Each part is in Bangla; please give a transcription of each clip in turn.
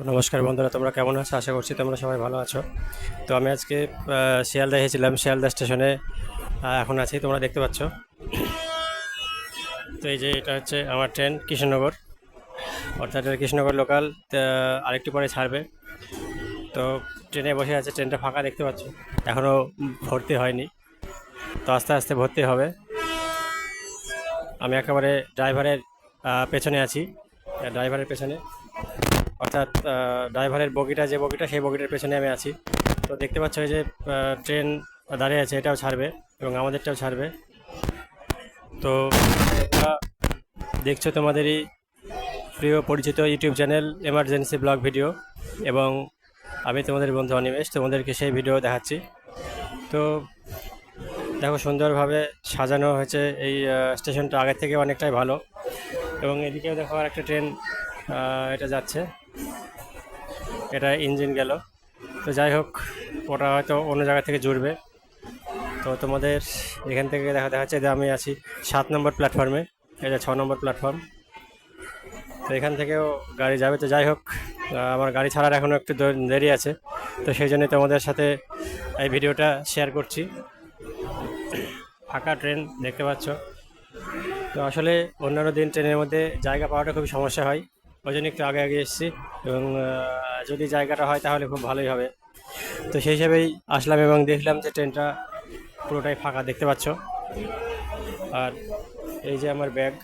তো নমস্কার বন্ধুরা, তোমরা কেমন আছো? আশা করছি তোমরা সবাই ভালো আছো। তো আমি আজকে শিয়ালদা এসেছিলাম, শিয়ালদা স্টেশনে। এখন আছি, তোমরা দেখতে পাচ্ছ। তো এই যে এটা হচ্ছে আমার ট্রেন, কৃষ্ণনগর। অর্থাৎ এটা কৃষ্ণনগর লোকাল আরেকটু পরে ছাড়বে। তো ট্রেনে বসে আছে, ট্রেনটা ফাঁকা দেখতে পাচ্ছ। এখনও ভর্তি হয়নি। তো আস্তে আস্তে ভর্তি হবে। আমি একেবারে ড্রাইভারের পেছনে আছি। ড্রাইভারের পেছনে। অর্থাৎ ড্রাইভারের বগিটা, যে বগিটা, সেই বগিটার পেছনে আমি আছি। তো দেখতে পাচ্ছ যে ট্রেন দাঁড়িয়ে আছে, এটাও ছাড়বে এবং আমাদেরটাও ছাড়বে। তো দেখছ তোমাদেরই প্রিয় পরিচিত YouTube channel emergency blog video এবং আমি তোমাদের বন্ধু অনিমেষ, তোমাদেরকে সেই ভিডিও দেখাচ্ছি। তো, দেখো সুন্দরভাবে সাজানো হয়েছে এই স্টেশনটা আগের থেকে অনেকটাই ভালো এবং এদিকেও দেখো আর একটা ট্রেন এটা যাচ্ছে। এটা ইঞ্জিন গেল। তো যাই হোক, ওটা হয়তো অন্য জায়গা থেকে জুড়বে। তো তোমাদের এখান থেকে দেখা দেখা যাচ্ছে যে আমি আছি সাত নম্বর প্ল্যাটফর্মে এটা ছ নম্বর প্ল্যাটফর্ম তো এখান থেকেও গাড়ি যাবে। তো যাই হোক আমার গাড়ি ছাড়ার এখনও একটু দেরি আছে। তো সেই জন্যই তোমাদের সাথে এই ভিডিওটা শেয়ার করছি। ফাঁকা ট্রেন দেখতে পাচ্ছ। তো আসলে অন্যান্য দিন ট্রেনের মধ্যে জায়গা পাওয়াটা খুবই সমস্যা হয়। ওই জন্য একটু আগে আগে এসেছি এবং যদি জায়গাটা হয় তাহলে খুব ভালোই হবে। তো সেই হিসাবেই আসলাম এবং দেখলাম যে ট্রেনটা পুরোটাই ফাঁকা, দেখতে পাচ্ছ? আর এই যে আমার ব্যাগ।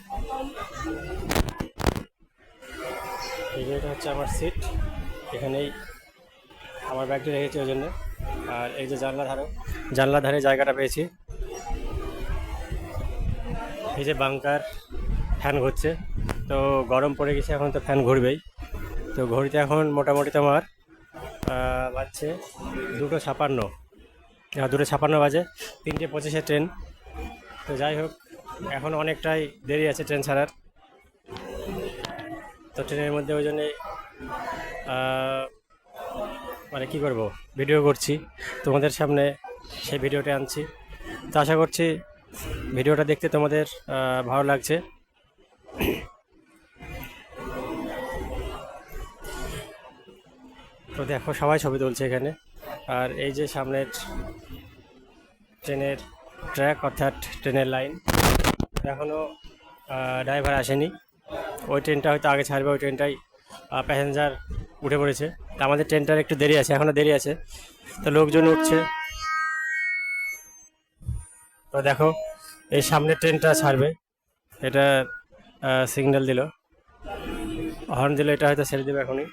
এই যে এটা হচ্ছে আমার সিট। এখানেই আমার ব্যাগটি রেখেছি ওই জন্য। আর এই যে জানলা ধারে জানলা ধারে জায়গাটা পেয়েছি। এই যে বাংকার, ফ্যান ঘুরছে। তো গরম পড়ে গেছে, এখন তো ফ্যান ঘুরবেই। তো ঘড়িতে এখন মোটামুটি তোমার বাজছে দুটো ছাপান্ন। দুটো ছাপান্ন বাজে, তিনটে পঁচিশে ট্রেন। তো যাই হোক, এখন অনেকটাই দেরি আছে ট্রেন ছাড়ার। তো ট্রেনের মধ্যে ওই জন্যে মানে কী করব, ভিডিও করছি। তোমাদের সামনে সেই ভিডিওটা আনছি। তো আশা করছি ভিডিওটা দেখতে তোমাদের ভালো লাগছে। তো দেখো, সবাই ছবি তুলছে এখানে। আর এই যে সামনের ট্রেনের ট্র্যাক, অর্থাৎ ট্রেনের লাইন এখনও ড্রাইভার আসেনি। ওই ট্রেনটা হয়তো আগে ছাড়বে, ওই ট্রেনটাই প্যাসেঞ্জার উঠে পড়েছে। তা আমাদের ট্রেনটার একটু দেরি আছে এখনও দেরি আছে। তো লোকজন উঠছে। তো দেখো, এই সামনের ট্রেনটা ছাড়বে। এটা সিগন্যাল দিল। হর্ন দিল, এটা হয়তো ছেড়ে দেবে এখনই।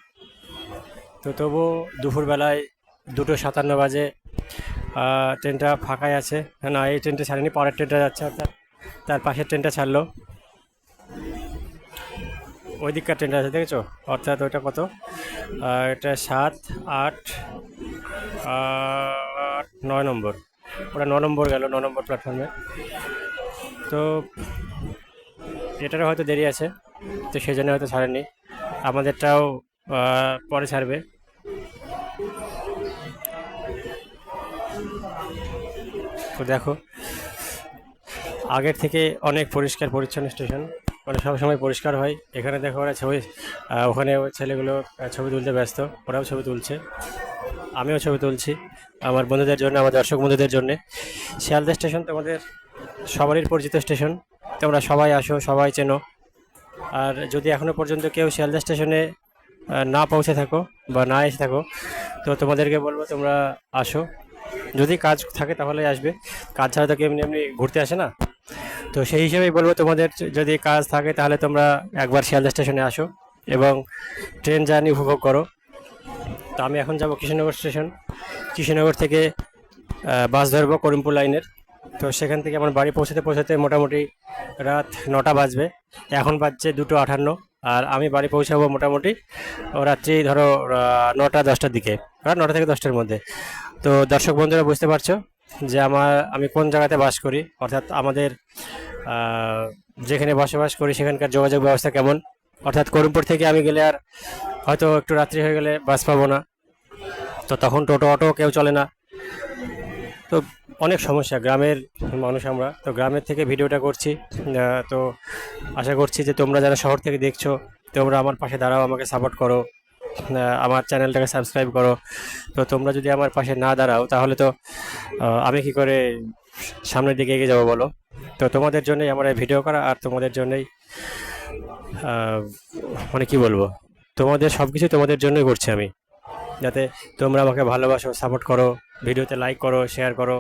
তো তবু দুপুরবেলায় দুটো সাতান্ন বাজে ট্রেনটা ফাঁকাই আছে। না, এই ট্রেনটা ছাড়েনি, পরের ট্রেনটা যাচ্ছে, অর্থাৎ তার পাশের ট্রেনটা ছাড়লো। ওই দিককার ট্রেনটা আছে, দেখেছ? অর্থাৎ ওইটা কত? এটা সাত, আট নয় নম্বর। ওটা ন নম্বর গেল, ন নম্বর প্ল্যাটফর্মে তো এটারও হয়তো দেরি আছে, তো সেই জন্য হয়তো ছাড়েনি। আমাদেরটাও পরে ছাড়বে। তো দেখো, আগের থেকে অনেক পরিষ্কার পরিচ্ছন্ন স্টেশন মানে সবসময় পরিষ্কার হয়। এখানে দেখো ওরা ছবি ওখানে ছেলেগুলো ছবি তুলতে ব্যস্ত, ওরাও ছবি তুলছে। আমিও ছবি তুলছি, আমার বন্ধুদের জন্য, আমার দর্শক বন্ধুদের জন্য। শিয়ালদা স্টেশন তোমাদের সবারই পরিচিত স্টেশন, তোমরা সবাই আসো, সবাই চেনো। আর যদি এখনও পর্যন্ত কেউ শিয়ালদা স্টেশনে না পৌঁছে থাকো বা না এসে থাকো। তো তোমাদেরকে বলব, তোমরা আসো। যদি কাজ থাকে তাহলে আসবে। কাজ ছাড়া তো এমনি এমনি ঘুরতে আসে না। তো সেই হিসেবেই বলব, তোমাদের যদি কাজ থাকে তাহলে তোমরা একবার শিয়ালদা স্টেশনে আসো এবং ট্রেন জার্নি উপভোগ করো। তো আমি এখন যাব কৃষ্ণনগর স্টেশন। কৃষ্ণনগর থেকে বাস ধরবো করিমপুর লাইনের। তো সেখান থেকে আমার বাড়ি পৌঁছাতে পৌঁছাতে মোটামুটি রাত নটা বাজবে। এখন বাজছে দুটো আটান্ন আর আমি বাড়ি পৌঁছাবো মোটামুটি রাত্রি ধরো নটা, দশটার দিকে। নটা থেকে দশটার মধ্যে। তো দর্শক বন্ধুরা বুঝতে পারছ যে আমার, আমি কোন জায়গাতে বাস করি? অর্থাৎ আমাদের যেখানে বসবাস করি সেখানকার যোগাযোগ ব্যবস্থা কেমন? অর্থাৎ করিমপুর থেকে আমি গেলে আর হয়তো একটু রাত্রি হয়ে গেলে বাস পাবো না। তো তখন টোটো, অটো কেউ চলে না। তো অনেক সমস্যা, গ্রামের মানুষ আমরা। তো গ্রামের থেকে ভিডিওটা করছি। তো আশা করছি যে তোমরা যারা শহর থেকে দেখছ, তোমরা আমার পাশে দাঁড়াও, আমাকে সাপোর্ট করো। আমার চ্যানেলটাকে সাবস্ক্রাইব করো। তো তোমরা যদি আমার পাশে না দাঁড়াও, তাহলে তো আমি কি করে সামনের দিকে এগিয়ে যাব বলো? তো তোমাদের জন্যই আমার এই ভিডিও করা আর তোমাদের জন্যই মানে কি বলব? তোমাদের সব কিছু তোমাদের জন্যই করছি আমি। যাতে তোমরা আমাকে ভালোবাসো সাপোর্ট করো, ভিডিওতে লাইক করো শেয়ার করো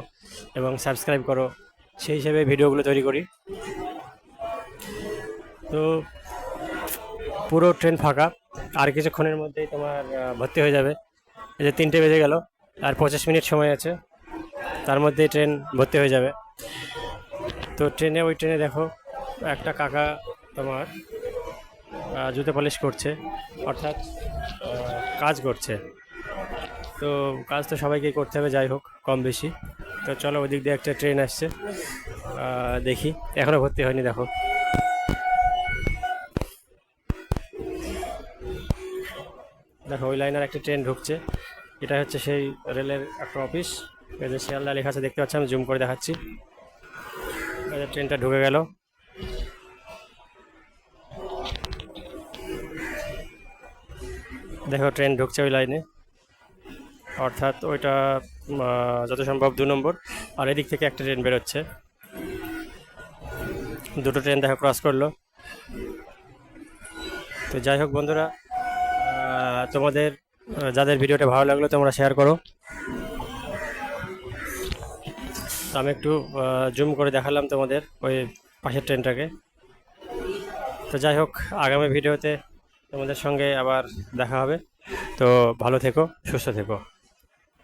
এবং সাবস্ক্রাইব করো। সেই হিসেবে ভিডিওগুলো তৈরি করি। তো পুরো ট্রেন ফাঁকা। আর কিছুক্ষণের মধ্যেই তোমার ভর্তি হয়ে যাবে। এই যে তিনটে বেজে গেল, আর পঁচিশ মিনিট সময় আছে। তার মধ্যেই ট্রেন ভর্তি হয়ে যাবে। তো ট্রেনে ওই ট্রেনে দেখো, একটা কাকা তোমার জুতো পলিশ করছে। অর্থাৎ কাজ করছে। তো কাজ তো সবাইকে করতে হবে, যাই হোক, কম বেশি। তো চলো ওদিক দিয়ে একটা ট্রেন আসছে। দেখি। এখনও ভর্তি হয়নি, দেখো। দেখো, ওই লাইনের একটা ট্রেন ঢুকছে। এটা হচ্ছে সেই রেলের একটা অফিস। এই যে শিয়ালদা লেখা আছে, দেখতে পাচ্ছি? আমি জুম করে দেখাচ্ছি। ট্রেনটা ঢুকে গেল। দেখো, ট্রেন ঢুকছে ওই লাইনে। অর্থাৎ ওইটা যত সম্ভব দু নম্বর। আর এদিক থেকে একটা ট্রেন বেরোচ্ছে। দুটো ট্রেন দেখো ক্রস করল। তো যাই হোক বন্ধুরা তোমাদের, যাদের ভিডিওটা ভালো লাগল তোমরা শেয়ার করো। আমি একটু জুম করে দেখালাম তোমাদের ওই পাশের ট্রেনটাকে। তো যাই হোক, আগামী ভিডিওতে তোমাদের সঙ্গে আবার দেখা হবে। তো ভালো থেকো, সুস্থ থেকো।